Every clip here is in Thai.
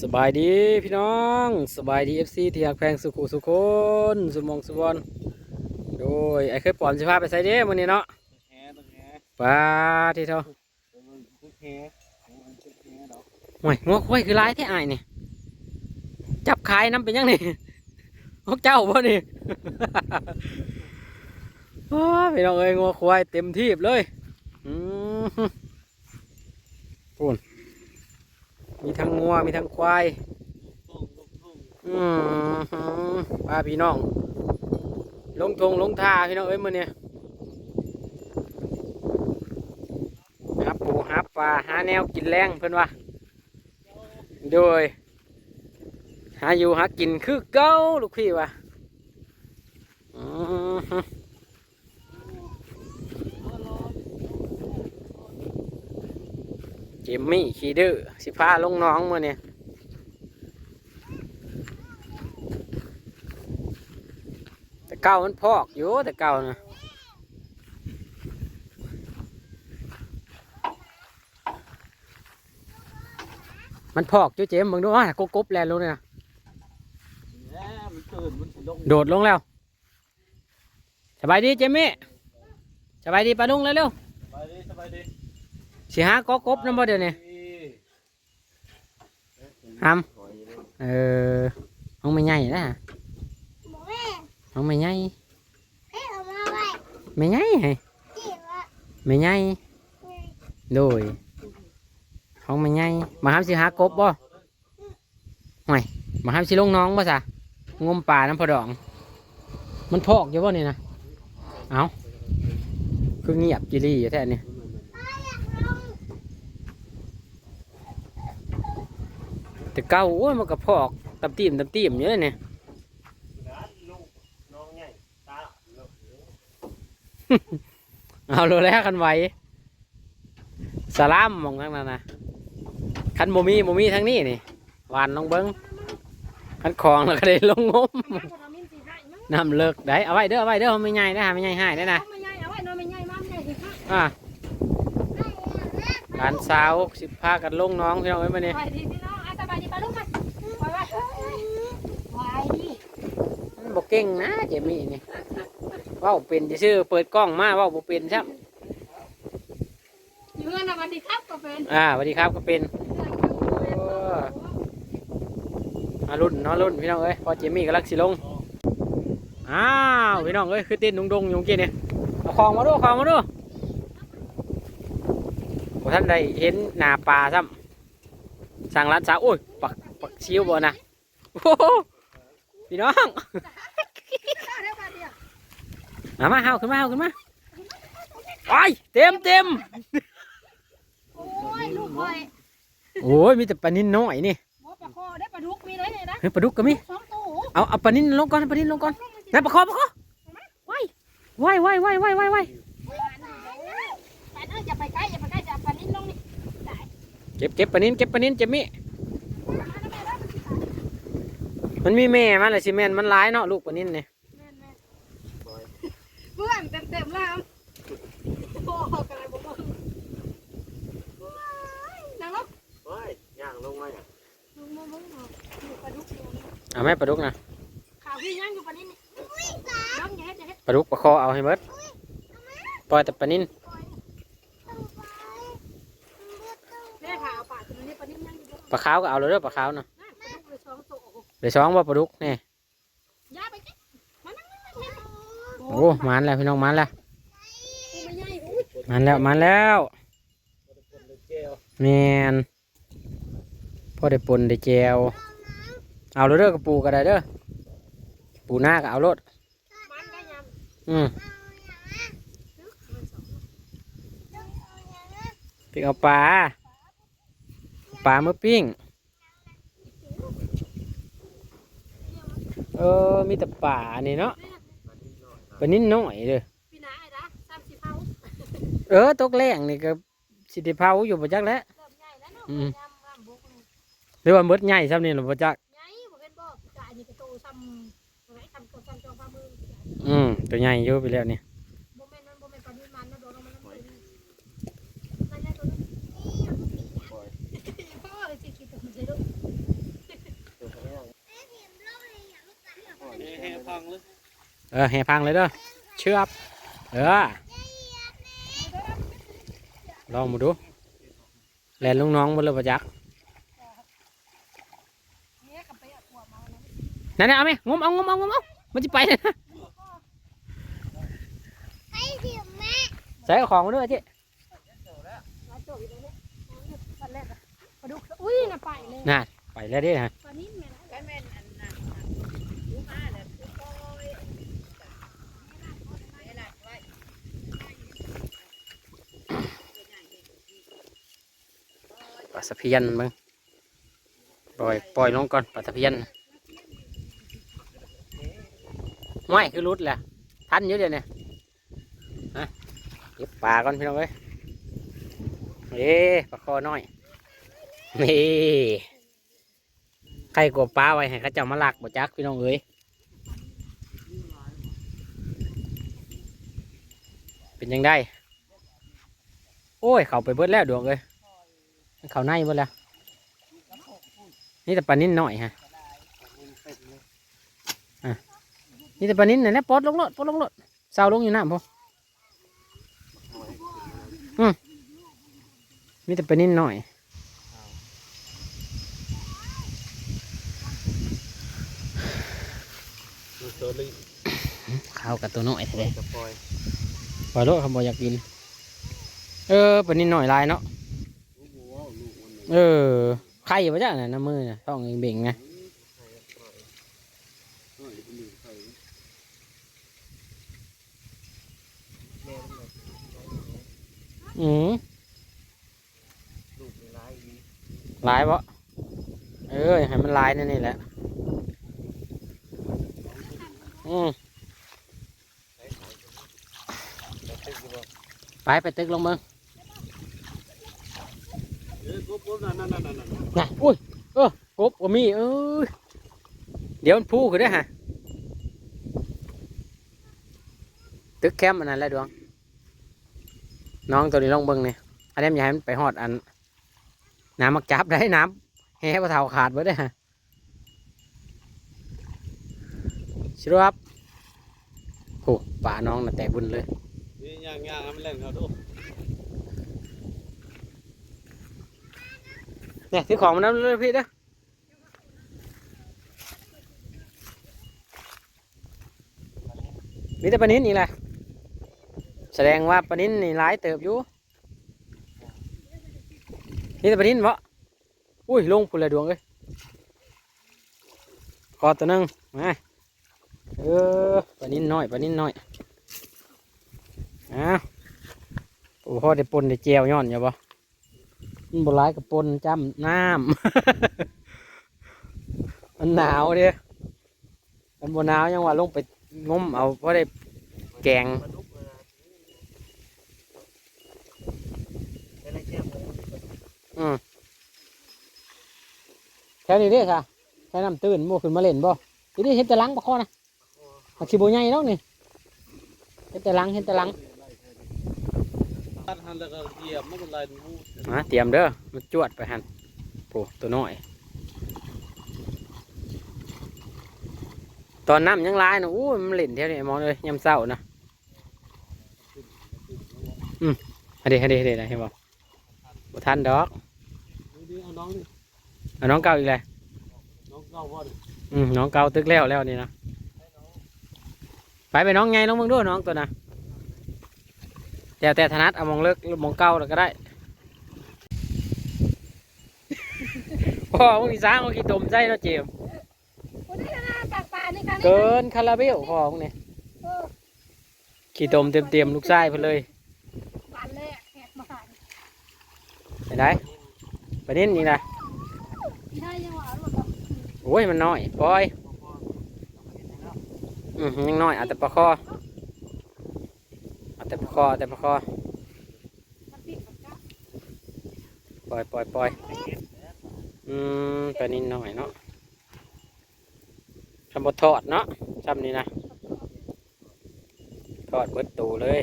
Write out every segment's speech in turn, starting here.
สบายดีพี่น้องสบายดีเอฟซีที่หักแพงสุขุสุคนสุมองสุวรรณโดยไอ้เคยปลอมสิพาไปใส่เด้มื้อนี้เนาะปลาที่เท่าห่วยงัวควายคือหลายแท้อ้ายนี่จับขายน้ำเป็นยังนี่พวกเจ้าบ่นี่โอ้พี่น้องเอ้ยงัวควายเต็มที่เลยอืมพูน ทั้งงัวมีทั้งควายอืมพาพี่น้อง ลงทงลงท่าพี่น้องเอ้ยมื่อเนี่ยหาปูหาปลาหาแนวกินแรงเพื่อนว่าโดยหาอยู่หากินคือเก้าลูกพี่ว่ะอืมเจ มมี่ขี้ดื้อสิพาลงน้องมื่อเนี่ยแต่เก่ามันพอกอยู่แต่เก่านะมันพอกอยู่เจมส์มึงดูอะกกบแลนลงเลยนะแหมมันตื่นมันสิลงโดดลงแล้วสบายดีเจมี่สบายดีปลาดุงเร็วสบายดีสบายดี สิหาก็กบน้ำบ่เดี๋ยวนี้หำเออห้องไม่ใหญ่นะห้องไม่ใหญ่ไม่ใหญ่ไงไม่ใหญ่โดยห้องไม่ใหญ่มาห้ามสิหากบบ่ห่วยมาห้ามสิลงน้องบ่ซะงมป่าน้ำพอดอง มันพอกอยู่บ่นี่นะเอาคือเงียบจิลี่อยู่แท้เนี่ย แต่เก่าโอ้ยมันก็พอกตำตีมตำตีมอยู่เลยนี่น้องใหญ่ตาเอาโลแล้วคันไหวสลามมองทั้งนั้นนะคันโมมีโมมีทั้งนี้นี่หวานลงเบิ้งคันคลองแล้วก็ได้ลงงมน้ำเลิกได้เอาไว้เด้อเอาไว้เด้อไม่ใหญ่นะไม่ใหญ่ให้ได้นะอ่าหลานสาวสิบพากันลงน้องพี่น้องเอ้ยมาเนี่ย มันบอกเก่งนะเจมี่นี่เว่าเป็นจะชื่อๆเปิดกล้องมาเว่าบ่เป็นใช่อยู่เงินนะวันดีครับก็เป็นอ่าสวัสดีครับก็เป็นมารุ่นเนาะรุ่นพี่น้องเอ้ยพอเจมี่กำลังสิลงอ้าวพี่น้องเอ้ยคือเต้นดงดงๆอยู่เมื่อกี้เนี่ยเอาของมาดูเอาของมาดูบ่ท่านได้เห็นหน้าปลาซ้ำ สั่งร้านสาวโอ้ยปักปักชิวบ่นะโอ้โหพี่น้องมามาเฮาขึ้นมาเฮาขึ้นมาไอ้ยเต็มเต็มโอ้ยลูกคอยโอ้ยมีแต่ปลานินน้อยนี่หมอปลาคอได้ปลาดุกมีเลยเนี่ยนะเฮ้ยปลาดุกก็มีสองตัวเอาเอาปลานินลงก่อนเอาปลานินลงก่อนนั่นปลาคอปลาคอว้ายว้ายว้ายว้ายว้ายว้ายว้ายไปเด้ออย่าไปใกล้อย่าไปใกล้จะเอาปลาลิ้นลงนี่ เก็บเก็บปนินเก็บปนินเจ็บมิมันมีแม่มันเลยสิแม่นมันร้ายเนาะลูกปนินเนี่ยเพื่อนเต็มเต็มแล้วโอ้กันเลยบอกนางลบเฮ้ยย่างลงมอะลงมาลงมาอยู่ปลาดุกอยู่เอาแม่ปลาดุกนะข่าวพี่ยังอยู่ปลานินน้องอย่าเฮ็ดอย่าเฮ็ดปลาดุกปลาคอเอาให้เบิดปล่อยแต่ปลานิน แม่ข่าวปลาตัวนี้ปลาลิ้นยังอยู่ ปลาขาวก็เอาเลยเด้อปลาขาวนะปลาดุกเลยสองตัวเดี๋ยวช้องว่าปลาดุกนี่ย่าไปกินมานั่งนั่งนั่งโอ้มันแล้วพี่น้องมันแล้วไม่ใหญ่อุ้ยมันแล้วมันแล้วเจียวแมนพ่อได้ปนได้แจวเอาเลยเด้อกระปูก็ได้เด้อปูหน้าก็เอารถมันได้ยังอืมไปเอาปลา ปลาเมื่อปิ้ง เออ มีแต่ป่านี่เนาะปลานิ่นน้อยเลยพี่นาไอ้ละสามสิบเผาเออ ตกแรงนี่ก็สิได้เผาอยู่ประจักแล้วเริ่มใหญ่แล้วเนาะอืมยำรำบุกเลยหรือว่าเมดใหญ่ซ้ำนี่หรือประจักใหญ่บ่เป็นบ่กายนี่ก็โตซ้ำอะไรทำตัวซ้ำจองฟ้ามืออืม ตัวใหญ่อยู่ไปแล้วนี่บ่แม่นมันบ่แม่นปลาดินมันนะโดนลงมาแล้วมันนั่นใหญ่ตัวนึงพ่อเลยสิคิดตัวมันจะลูก เออแห่พังเลยเด้อเชือบเออลองมาดูแลนลุงน้องบนเรือประจักษ์เนี่ยกับไปเอาขวดมาแล้วนั่นน่ะเอาไหมงมเอางมเอางมเอามันจะไปนะใส่เอาของมาด้วยเจ๊หลายโจทย์อยู่ตรงนี้วันแรกอะปลาดุกอุ้ยน่ะไปเลยน่ะไปแล้วเดิฮะ ปลานิ่มเนี่ยนะ ก็แม่นอันนั้นน่ะอยู่มาแล้วคือปล่อยไม่หลักไว้ ปลา สะเพียนมึงปล่อยปล่อยลงก่อนปลาสะเพียนไม่คือรุดแหละทันอยู่เดี๋ยวนี้ฮะเก็บปลาก่อนพี่น้องเอ้ยเอ๊ปลาคอน้อยนี่ใครกลัวปลาไว้ให้เขาเจ้ามาลักบ่จักพี่น้องเอ้ยเป็นยังได้ โอ้ย เขาไปเบิดแล้วดวงเอ้ย เขาในเบิดแล้วนี่แต่ปลานิ่นหน่อยฮะอะนี่แต่ปลานิ่นน่ะนะปลดลงรถปลดลงรถเศร้าลงอยู่น้ำพออืมมีแต่ปลานิ่นหน่อยดูโซลี่ข้าวกับตัวน้อยแท้จะปล่อยๆปล่อยรถเขาบอกอยากกิน เออปลานิ่นหน่อยลายเนาะ ลูกวัวลูกวันนี้ เออไข่ปะจ้ะน่ะน้ำมือน่ะท้องเบ่งไงอืมลายปะเออให้มันลายนั่นนี่แหละอืมไปไปตึกลงเมือง เออปุ๊บปุ๊บนั่นนั่น นะอุ้ยเออกบก็มีเอ้ยเดี๋ยวมันพูขึ้นได้ฮะตึกแคมป์อันนั้นแหละดวง น้องตัวนี้ลองเบิ่งเนี่ยอันนี้มันอยากให้มันไปหอดอัน น้ำมักจับได้น้ำแห่ปลาเทาขาดไว้ได้ฮะชิรับโอ้ป่าน้องน่ะแตกบุญเลยนี่ย่างย่างมันเล่นเขาดู เนี่ยถือของมันน้ำเลยพี่เด้อมีแต่ปนินนี่แหละแสดงว่าปนินนี่หลายเติบอยู่นี่แต่ปลานิ้นวะอุ้ยลงพุ่นลยดวงเลยกอตัวหนึงมาเออปนินน้อยปนินน้อยอ้าวโอ้พ่อได้ปนได้เจียวย้อนอย่าบ่ มันบหลายกับปนจำน้ำ มันหนาวเด้มันบหนาวยังว่าลงไปงมเอาเพราะได้แกงปลาดุกเลยนะเป็นอะไรแก้มเลยอืมแถวนี้เด้อค่ะแค่น้ำตื่นโมขึ้นมาเล่นบ่ทีนี้เห็นแต่หลังปะคอนะหักสิบใหญ่แล้วนี่เห็นแต่หลังเห็นแต่หลังตั ดหันแล้วก็เหยียบมันก็ลายมูมาเตรียมเด้อมาจวดไปหันโอ้ตัวน้อย ตอนน้ำยังหลายนะอู้มันเล่นแถวนี้มองเลยยามเศร้านะฮะเดฮะเดฮะเดนะเห็นบ่บ่ทันดอกนี่เอาน้องนี่เอาน้องเก่าอีกเลยน้องเก้าพ่อดิอืมน้องเก่าตึกแล้วแล้วนี่นะไปไปน้องไงน้องมึงด้วยน้องตัวนะ แต่แต่ถนัดเอามองเลิกมองเก่าแล้วก็ได้พ่อมึงอีสานมึงกี่ตมใจเนาะเจมส์วันนี้นะปากปลาในครั้งนี้เกินคาราเบลพ่อมึงเนี่ยเออขี่ตมเต็มเต็มๆลูกไส้ไปเลยหวานเลยอะแขกมาขายไปไหนไปนิดนี่นะได้ยังหวานหมดแล้วโอ้ยมันน้อยปล่อยอืมยังน้อยเอาแต่ประคอเอา แต่ประคอเอาแต่ประคอมันติดกับจ้าปล่อยปล่อยปล่อยอืมตัวนี้หน่อยเนาะทำบดทอดเนาะจำนี่นะ ทอดเบิดตูเลย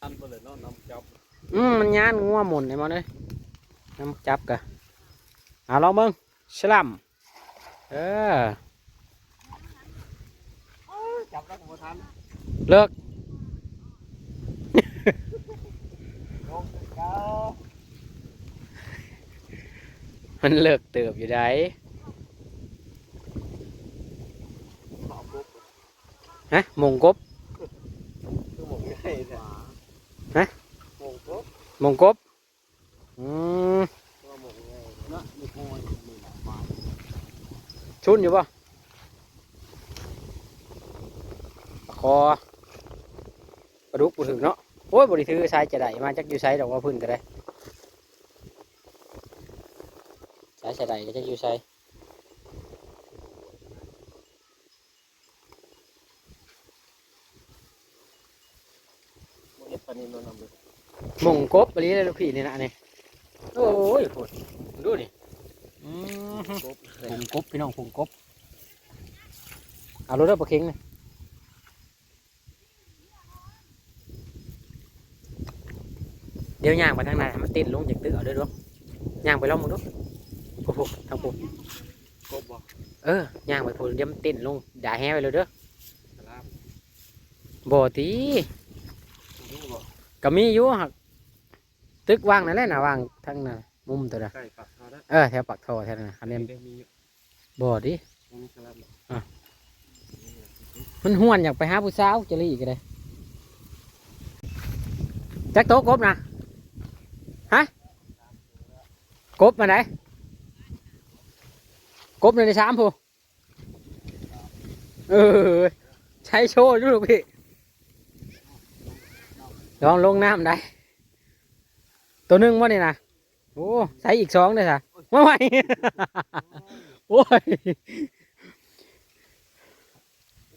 อันไปเลยเนาะน้ำจับอืมมันย่านงัวหมุนไอ้หมอนเลยน้ำจับกะเอาลองเบิ้งสลัมเออ จับแล้วผมทันเลิกลงเก้ามันเลิกเติบอยู่ได้ขอบปุ๊บฮะมงกบคือหมกง่ายเนี่ยฮะหมกปุ๊บมงกบอืมตัวหมกง่ายเนาะมีโอยมีหลายไม้ชุนอยู่ป่ะ อปลาดุกปูถึงเนาะโอ้ยบริถือใช้จะได้มาจักอยู่ใช้ดอกว่าพื้นก็ได้ใช้จะได้ก็จักอยู่ใช้หมกเอ็ดปลานินนนำเลยมงกบไปเลยลูกพี่นี่นะนี่โอ้ยพูดดูดิอืมปุ๊บผงกบพี่น้องผงกบเอารถเด้อปลาเค็งเลย เดี๋ยวย่างไปทางไหนให้มันติดลงจากตึกเอาเด้อลูกย่างไปลองมึงดูโอ้โหทางผมกบบ่เออย่างไปพูดเดี๋ยวมันติดลงด่าแห้ไปเลยเด้อสลามบ่ตีรู้บ่ก็มีอยู่หักตึกว่างนั่นแหละนะว่างทางน่ะมุมตัวน่ะใกล้ปักเขาแล้วเออแถวปักท่อแถวนั้นน่ะคันนี้ได้มีอยู่บ่ดิมีสลามมันห้วนอยากไปหาผู้สาวจะรีก็ได้แจ็คโต๊ะกบนะ ฮะกบมาไหนกบในสามผู้เออใช้โชว์ดูลูกพี่ลองลงน้ำได้ตัวหนึงวะนี่นะโอ้ใส่อีกสองเลยค่ะไม่ไหวโอ้ย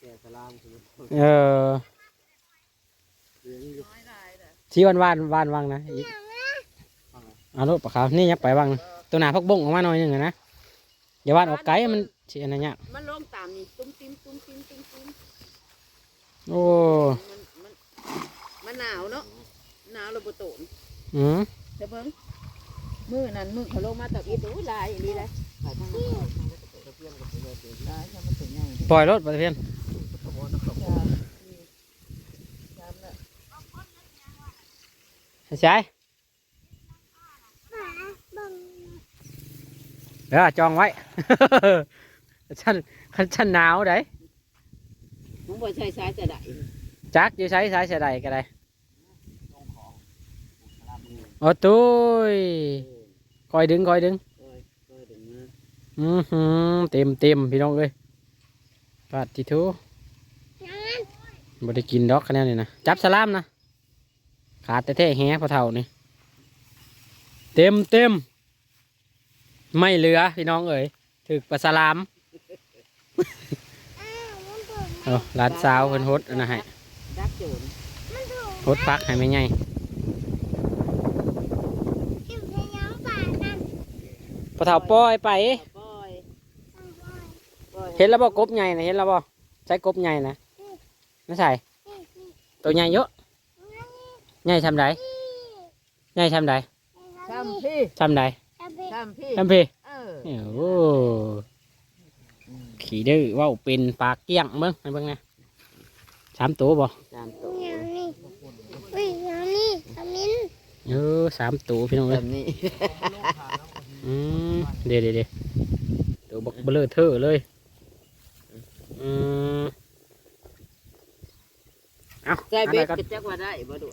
แก่สลามคือเออเลี้ยงอยู่น้อยหลายเด้อชี้วันวานวานวังนะอีก เอาลูกปลาขาวนี่ยับไปวังนะตัวหนาพักบงออกมาหน่อยหนึ่งอะนะอย่าวานออกไกลมันเชียนะเนี่ยมันลงตามนี่ตุ้มติ้มตุ้มติ้มตุ้มติ้มโอ้มันมันมันหนาวเนาะหนาวระเบิดโตนอืมเดี๋ยวเบิ่งมือนั้นมือเขาลงมาตับอีดูลายอย่างนี้เลยไปทางนั้นลายทำมันถึงใหญ่ปล่อยรถไปเพียนใช่ เดี๋ยวจองไว้ฉันฉันหนาวได้มึงบ่ใช้สายจะได้จักอยู่ใช้สายเสยดายก็ได้โอ้ตุ้ยคอยดึงคอยดึงอือหือเต็มเต็มพี่น้องเอ้ยปาดทิทูบ่ได้กินดอกคะแนนนี่นะจับสลามนะขาดแต่แท้แฮพอเท่านี่เต็มเต็ม ไม่เหลือพี่น้องเอ้ยถึกปลาสลามเอาร้านสาวเพิ่นฮดอันนะให้ดักโจรฮดพักให้ไม่ไงพอเท่าปล่อยไป ปล่อยปล่อยเห็นแล้วบ่กบใหญ่นะเห็นแล้วบ่ใช้กบใหญ่นะไม่ใช่ตัวใหญ่เยอะใหญ่ทำไรใหญ่ทำไรทำพี่ทำไร ทำพี่ทำพี่เออโอ้ขี่ดื้อเว่าเป็นปากเกี้ยงเบิ้งให้เบิ้งนะสามตัวบ่ตามตัวเออสามตัวพี่น้องแบเอ้ยบนี้อืมเดี๋ยวเดี๋ยวเดี๋ยวตัวบักเบลอเทอเลยอืมเอาใส่อันเบ็ไหนดก็ก็จักว่าได้บ่ดู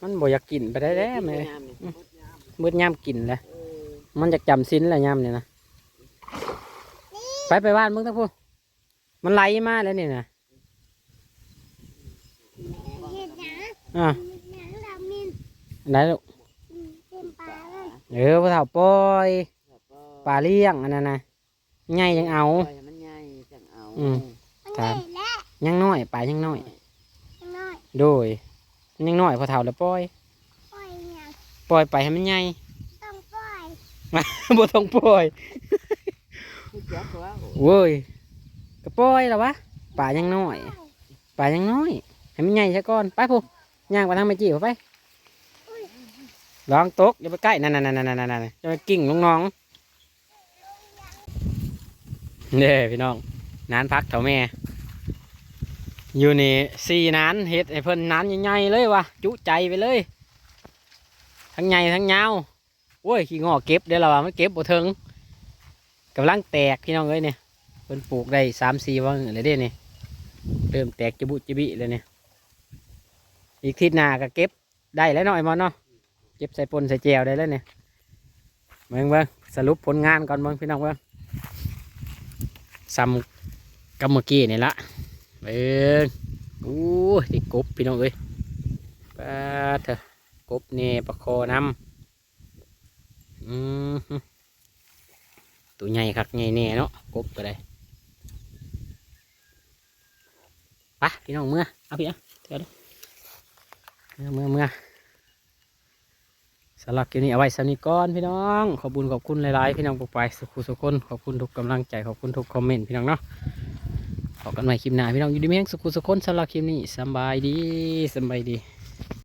มันบ่อยากกินไปได้แล้วแม่ยามนี่มืดยามกินแล้วเออ มันอยากจำสิ้นแหละย่ำเนี่ยนะไปไปบ้านมึงทั้งพูมันไหลมาแล้วนี่นะอะไหนลูกเออพ่อเฒ่าปล่อยปลาเลี้ยงอันนั้นนะใหญ่ยังเอาปล่อยให้มันใหญ่จังเอาอืมยังน้อยปลายังน้อยโดยมันยังน้อยพ่อเฒ่าแล้วปล่อยปล่อยไปให้มันใหญ่ บ่ต้องปล่อยเว้ยก็ปล่อยแล้ววะปลายังน้อยปลายังน้อยให้มันใหญ่ซะก่อนไปพูย่างไปทางไม่จีบไปลองตกอย่าไปใกล้นั่นนั่นนั่นนั่นนั่นจะไปกิ่งลงน้องเด้พี่น้องนานพักเถาแม่ อยู่นี่สี่นานเฮ็ดให้เพิ่นนานใหญ่ๆเลยวะจุใจไปเลย ทั้งใหญ่ทั้งยาว โอ้ยขี้งอเก็บเดี๋ยวเราว่ามันเก็บบ่ถึงกำลังแตกพี่น้องเอ้ยเนี่ยเพิ่นปลูกได้สามสี่วันเลยเด้เนี่ยเริ่มแตกจะบุจะบิเลยเนี่ยอีกทิศหน้าก็เก็บได้แล้วเนาะไอ้มอนเนาะเก็บใส่ปนใส่แจวได้แล้วเนี่ยเบิ่งเบิ่งสรุปผลงานก่อนเบิ่งพี่น้องเบิ่งซ้ำกับเมื่อกี้นี่ละเบิ่งอู้ติกบพี่น้องเอ้ยปาเถอะกบเนี่ยประคอนำ ตัวใหญ่คักใหญ่แน่เนาะกบก็ได้ปะพี่น้องเมื่อเอาพี่อะเดี๋ยวเด้อเมื่อเมื่อเมื่อสำหรับคลิปนี้เอาไว้สำนีก่อนพี่น้อง ขอบคุญขอบคุณหลายๆพี่น้องปกไปสุขุสุขคนขอบคุณทุกกำลังใจขอบคุณทุกคอมเมนต์พี่น้องเนาะขอกันใหม่คลิปหน้าพี่น้องอยู่ดีเมียงสุขุสุขคนสำหรับคลิปนี้สบายดีสบายดี